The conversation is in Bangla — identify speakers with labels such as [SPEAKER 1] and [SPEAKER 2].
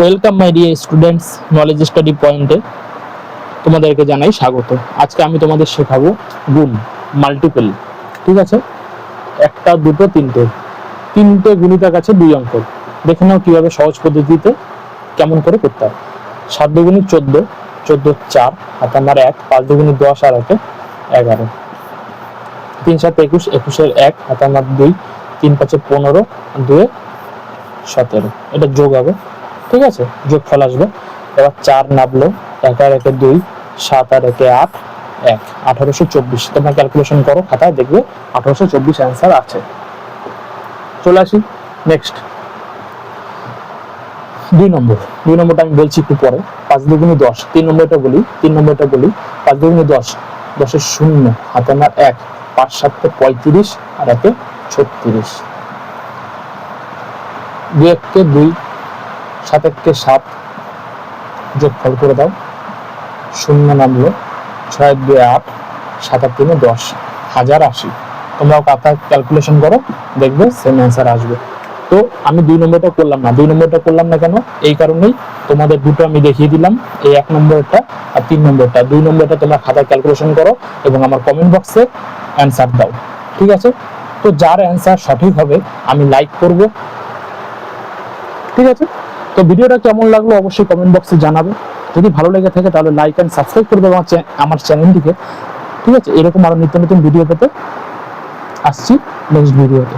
[SPEAKER 1] Welcome my dear students knowledge study পয়েন্টে তোমাদেরকে জানাই স্বাগত। আজকে আমি তোমাদের শেখাবো গুণ মাল্টিপল ঠিক আছে? একটা, দুটো, তিনটে। তিনটে গুণিতার কাছে দুই অঙ্ক দেখে নাও কীভাবে সহজ পদ্ধতিতে কেমন করে করতে হয়। সাত দুগুণি চোদ্দ চোদ্দ চার হাত আমার এক, পাঁচ দুগুণি দশ আর একে এগারো। তিন সাত একুশ, একুশের এক হাত আমার দুই, তিন পাঁচে পনেরো, দুয়ে সতেরো। এটা যোগ হবে। ঠিক আছে? যোগ ফল আসবে। এবার চার নামলো, এক আর একে দুই, সাত আর একে আট, এক। আঠারোশো চব্বিশ। তোমরা ক্যালকুলেশন করো, খাতায় দেখবে আঠারোশো চব্বিশ অ্যান্সার আছে। চলে আসি নেক্সট দুই নম্বর। দুই নম্বরটা আমি বলছি একটু পরে। পাঁচ দুগুণে দশ। তিন নম্বরটা বলি, তিন নম্বরটা বলি। পাঁচ দুগুণে দশ। দশের শূন্য, হাতে আমার এক। পাঁচ সাতকে পঁয়ত্রিশ আর একে ছত্রিশ। দুই এককে দুই সাত এককে সাত যোগফল করে দাও। শূন্য নামলো, ছয় দুই আট, সাত আট তিনে দশ, হাজার আশি। তোমরাও কাতা ক্যালকুলেশন করো, দেখবে সেম অ্যান্সার আসবে। তো আমি দুই নম্বরটা করলাম না, দুই নম্বরটা করলাম না কেন? এই কারণেই তোমাদের দুটো আমি দেখিয়ে দিলাম, এই এক নম্বরটা আর তিন নম্বরটা। দুই নম্বরটা তোমরা খাতায় ক্যালকুলেশন করো এবং আমার কমেন্ট বক্সে অ্যান্সার দাও, ঠিক আছে? তো যার অ্যান্সার সঠিক হবে, আমি লাইক করব, ঠিক আছে? তো ভিডিওটা কেমন লাগল অবশ্যই কমেন্ট বক্সে জানাবে। যদি ভালো লেগে থাকে তাহলে লাইক অ্যান্ড সাবস্ক্রাইব করে দেবো আমার আমার চ্যানেলটিকে ঠিক আছে? এরকম আরও নিত্য নতুন ভিডিও পেতে আসছি নেক্সট ভিডিওতে